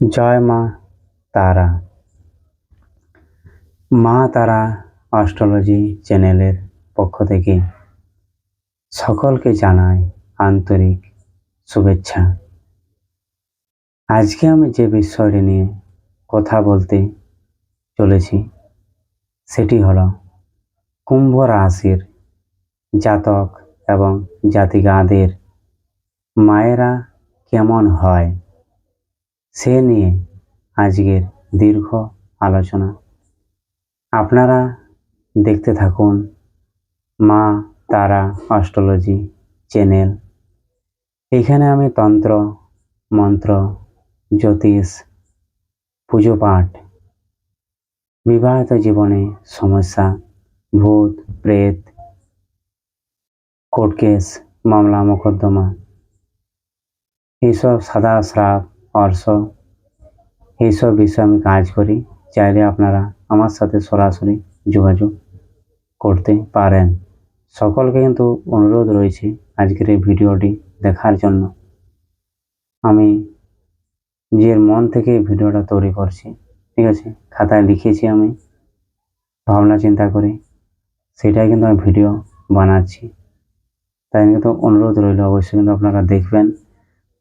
জয় মা তারা। মা তারা অস্ট্রোলজি চ্যানেলের পক্ষ থেকে সকলকে জানাই আন্তরিক শুভেচ্ছা। আজকে আমি যে বিষয়টি নিয়ে কথা বলতে চলেছি, সেটি হলো কুম্ভ রাশির জাতক এবং জাতিকাদের মায়েরা কেমন হয়? সে নিয়ে আজকের দীর্ঘ আলোচনা। আপনারা দেখতে থাকুন মা তারা অস্ট্রোলজি চ্যানেল। এখানে আমি তন্ত্র, মন্ত্র, জ্যোতিষ, পুজো পাঠ, বিবাহিত জীবনে সমস্যা, ভূত, প্রেত, কোর্ট কেস, মামলা, মোকদ্দমা এইসব সাদা শ্রাপ অর্শ। এইসব বিষয়ে আমি কাজ করি, চাইলে আপনারা আমার সাথে সরাসরি যোগাযোগ করতে পারেন। সকলকে কিন্তু অনুরোধ রয়েছে আজকের এই ভিডিওটি দেখার জন্য। আমি নিজের মন থেকে ভিডিওটা তৈরি করছি, ঠিক আছে, খাতায় লিখেছি আমি, ভাবনা চিন্তা করে, সেটাই কিন্তু আমি ভিডিও বানাচ্ছি। তাই কিন্তু অনুরোধ রইল, অবশ্যই কিন্তু আপনারা দেখবেন।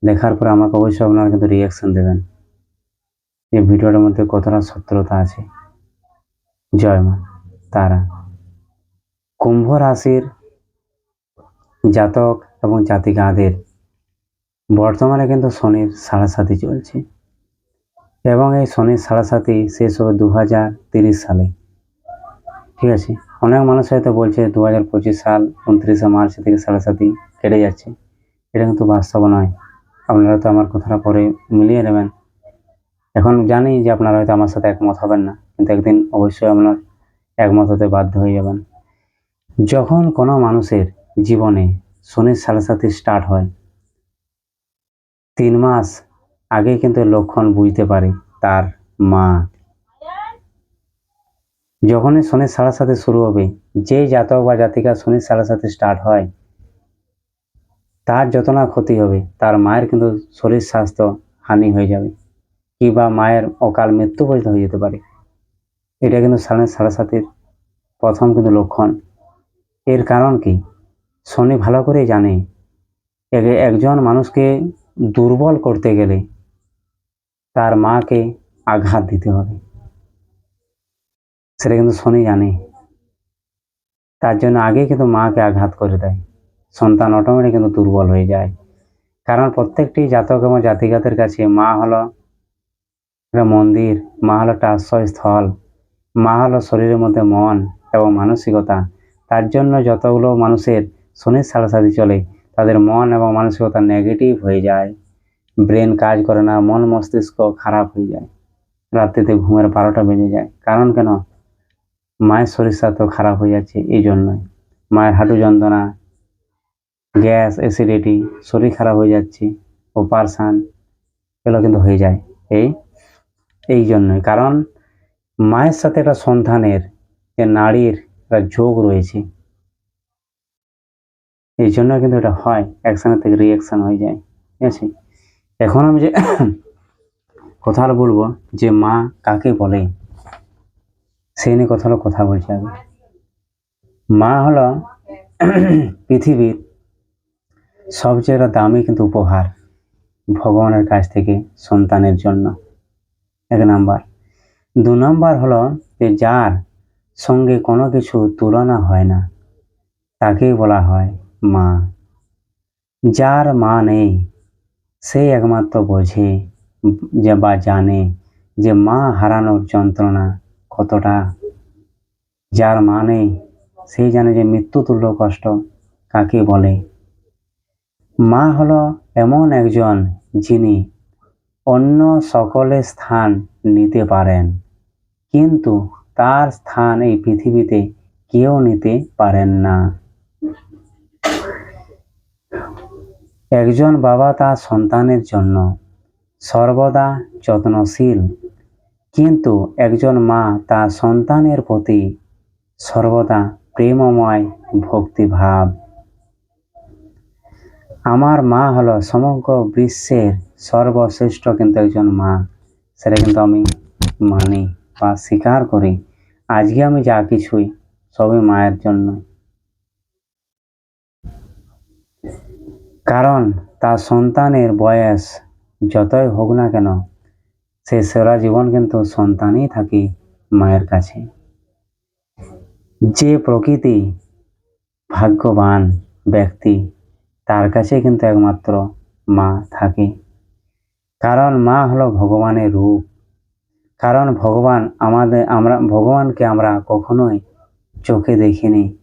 দেখার পর আমাকে অবশ্যই আপনারা কিন্তু রিয়াকশন দেবেন। যে ভিডিওটার মধ্যে কতটা সত্যতা আছে? জয় মা, তারা। কুম্ভ রাশির জাতক এবং জাতিকাদের বর্তমানে কিন্তু শনির সাড়ে চলছে এবং এই শনির সাড়ে শেষ হবে দু হাজার তিরিশ সালে। ঠিক আছে? অনেক মানুষ হয়তো বলছে দু হাজার পঁচিশ সাল, উনত্রিশে মার্চ থেকে সাড়ে কেটে যাচ্ছে। এটা কিন্তু বাস্তব নয়। আপনারা তো আমার কথাটা পরে মিলিয়ে নেবেন। এখন জানি যে আপনারা হয়তো আমার সাথে একমত হবেন না, কিন্তু একদিন অবশ্যই আপনার একমত হতে বাধ্য হয়ে যাবেন। যখন কোনো মানুষের জীবনে শনির সাড়ে সাথে স্টার্ট হয়, তিন মাস আগে কিন্তু লক্ষণ বুঝতে পারে তার মা। যখনই শনির সাড়ে সাথে শুরু হবে যে জাতক বা জাতিকা শনির সাড়ে সাথে স্টার্ট হয় তার যত না ক্ষতি হবে, তার মায়ের কিন্তু শরীর স্বাস্থ্য হানি হয়ে যাবে। কিংবা মায়ের অকাল মৃত্যু পর্যন্ত হয়ে যেতে পারে। এটা কিন্তু সাড়ে সাড়ে সাতের প্রথম কিন্তু লক্ষণ। এর কারণ কি? শনি ভালো করে জানে। একে- একজন মানুষকে দুর্বল করতে গেলে তার মাকে আঘাত দিতে হবে। সেটা কিন্তু শনি জানে। তার জন্য আগে কিন্তু মাকে আঘাত করে দেয়। সন্তান অটোমেটিক কিন্তু দুর্বল হয়ে যায়। কারণ প্রত্যেকটি জাতক এবং জাতিকাতের কাছে মা হলো একটা মন্দির, মা হলো একটা আশ্রয়স্থল, মা হলো শরীরের মধ্যে মন এবং মানসিকতা। তার জন্য যতগুলো মানুষের শনির সাড়াসাড়ি চলে, তাদের মন এবং মানসিকতা নেগেটিভ হয়ে যায়। ব্রেন কাজ করে না, মন মস্তিষ্ক খারাপ হয়ে যায়। রাত্রিতে ঘুমের বারোটা বেজে যায়। কারণ কেন? মায়ের শরীর স্বাস্থ্য খারাপ হয়ে যাচ্ছে, এই জন্যই। মায়ের হাঁটু যন্ত্রণা গ্যাস অ্যাসিডিটি শরীর খারাপ হয়ে যাচ্ছে অপারেশান এগুলো কিন্তু হয়ে যায়। এই এই জন্যই। কারণ মায়ের সাথে একটা সন্তানের, যে নারীর একটা যোগ রয়েছে, এই জন্য কিন্তু এটা হয়। অ্যাকশনের থেকে রিয়াকশন হয়ে যায়। ঠিক আছে? এখন আমি যে কথাটা বলব, যে মা কাকে বলে, সেই নিয়ে কথা কথা বলছি আমি মা হলো পৃথিবীর সবচেয়ে একটা দামি কিন্তু উপহার ভগবানের কাছ থেকে সন্তানের জন্য। এক নাম্বার। দু নাম্বার হলো যে যার সঙ্গে কোনো কিছু তুলনা হয় না, তাকেই বলা হয় মা। যার মা নেই সেই একমাত্র বোঝে যে বা জানে যে মা হারানোর যন্ত্রণা কতটা। যার মা নেই সেই জানে যে মৃত্যুতুল্য কষ্ট কাকে বলে। মা হল এমন একজন যিনি অন্য সকলের স্থান নিতে পারেন, কিন্তু তার স্থান এই পৃথিবীতে কেউ নিতে পারেন না। একজন বাবা তার সন্তানের জন্য সর্বদা যত্নশীল, কিন্তু একজন মা তার সন্তানের প্রতি সর্বদা প্রেমময় ভক্তিভাব। আমার মা হলো সমগ্র বিশ্বের সর্বশ্রেষ্ঠ কিন্তু একজন মা। সেটা কিন্তু আমি মানি বা স্বীকার করি। আজকে আমি যা কিছুই সবই মায়ের জন্য। কারণ তার সন্তানের বয়স যতই হোক না কেন, সে সেরা জীবন কিন্তু সন্তানই থাকি মায়ের কাছে। যে প্রকৃতি ভাগ্যবান ব্যক্তি তার কাছে কিন্তু একমাত্র মা থাকে। কারণ মা হলো ভগবানের রূপ। কারণ ভগবান আমাদের, আমরা, ভগবানকে আমরা কখনোই চোখে দেখিনি।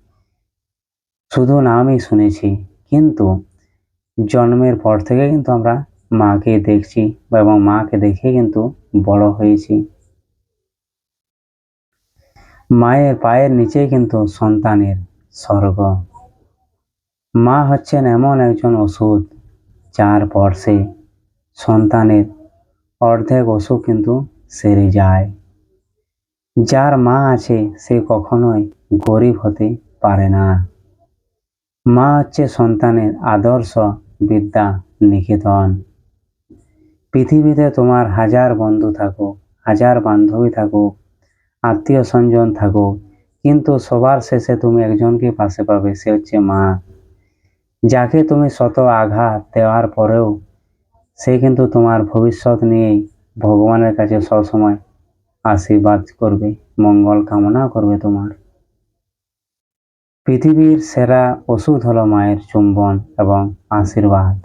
শুধু নামই শুনেছি, কিন্তু জন্মের পর থেকে কিন্তু আমরা মাকে দেখছি এবং মাকে দেখে কিন্তু বড় হয়েছি। মায়ের পায়ের নিচে কিন্তু সন্তানের স্বর্গ। মা হচ্ছেন এমন একজন ওষুধ, যার পরশে সন্তানের অর্ধেক অসুখ কিন্তু সেরে যায়। যার মা আছে, সে কখনোই গরিব হতে পারে না। মা হচ্ছে সন্তানের আদর্শ বিদ্যা নিকেতন। পৃথিবীতে তোমার হাজার বন্ধু থাকুক, হাজার বান্ধবী থাকুক, আত্মীয় স্বজন থাকুক, কিন্তু সবার শেষে তুমি একজনকে পাশে পাবে, সে হচ্ছে মা। যাকে তুমি শত আঘাত দেওয়ার পরেও, সে কিন্তু তোমার ভবিষ্যৎ নিয়েই ভগবানের কাছে সবসময় আশীর্বাদ করবে, মঙ্গল কামনা করবে তোমার। পৃথিবীর সেরা ওষুধ হলো মায়ের চুম্বন এবং আশীর্বাদ।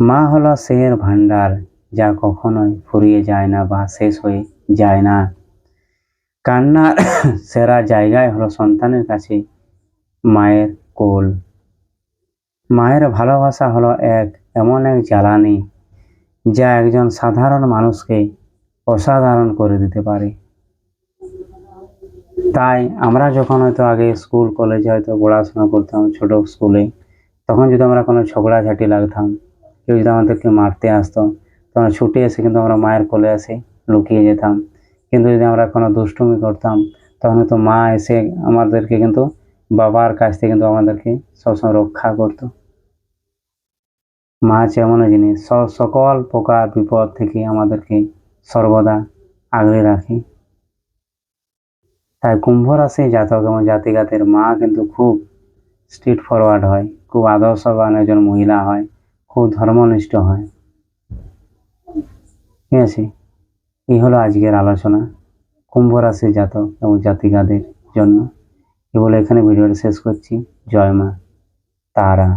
মা হলো সের ভাণ্ডার, যা কখনোই ফুরিয়ে যায় না বা শেষ হয়ে যায় না। কান্নার সেরা জায়গায় হলো সন্তানের কাছে মায়ের কোল। মায়ের ভালোবাসা হলো এক, এমন এক জ্বালানি যা একজন সাধারণ মানুষকে অসাধারণ করে দিতে পারে। তাই আমরা যখন হয়তো আগে স্কুল, কলেজে হয়তো পড়াশোনা করতাম ছোট স্কুলে, তখন যদি আমরা কোনো ঝগড়াঝাটি লাগতাম, কেউ যদি আমাদেরকে মারতে আসতো তখন ছুটে এসে কিন্তু আমরা মায়ের কোলে এসে লুকিয়ে যেতাম। কিন্তু যদি আমরা কোনো দুষ্টুমি করতাম, তখন হয়তো মা এসে আমাদেরকে কিন্তু বাবার কাছ থেকে কিন্তু আমাদেরকে সবসময় রক্ষা করতো। মা এমন জিনিস সকল প্রকার বিপদ থেকে আমাদেরকে সর্বদা আগলে রাখে। তাই কুম্ভ রাশি জাতক এবং জাতিকাদের মা কিন্তু খুব স্ট্রিট ফরওয়ার্ড হয়, খুব আদর্শবান একজন মহিলা হয়, খুব ধর্মনিষ্ঠ হয়। ঠিক আছে? এই হলো আজকের আলোচনা কুম্ভ রাশি জাতক এবং জাতিকাদের জন্য। বলে এখানে ভিডিওটা শেষ করছি। জয় মা তারা।